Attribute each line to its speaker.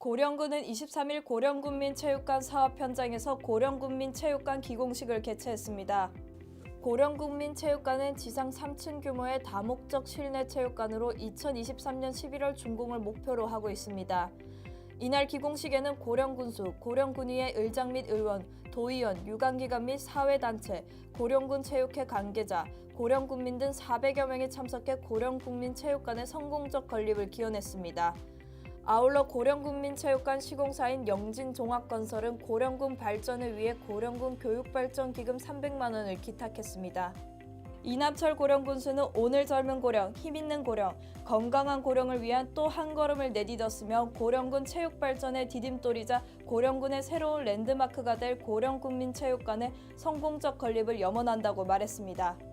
Speaker 1: 고령군은 23일 고령군민체육관 사업 현장에서 고령군민체육관 기공식을 개최했습니다. 고령군민체육관은 지상 3층 규모의 다목적 실내 체육관으로 2023년 11월 준공을 목표로 하고 있습니다. 이날 기공식에는 고령군수, 고령군의회 의장 및 의원, 도의원, 유관기관 및 사회단체, 고령군 체육회 관계자, 고령군민 등 400여 명이 참석해 고령군민체육관의 성공적 건립을 기원했습니다. 아울러 고령군민체육관 시공사인 영진종합건설은 고령군 발전을 위해 고령군 교육발전 기금 300만 원을 기탁했습니다. 이남철 고령군수는 오늘 젊은 고령, 힘있는 고령, 건강한 고령을 위한 또 한 걸음을 내딛었으며 고령군 체육 발전의 디딤돌이자 고령군의 새로운 랜드마크가 될 고령군민체육관의 성공적 건립을 염원한다고 말했습니다.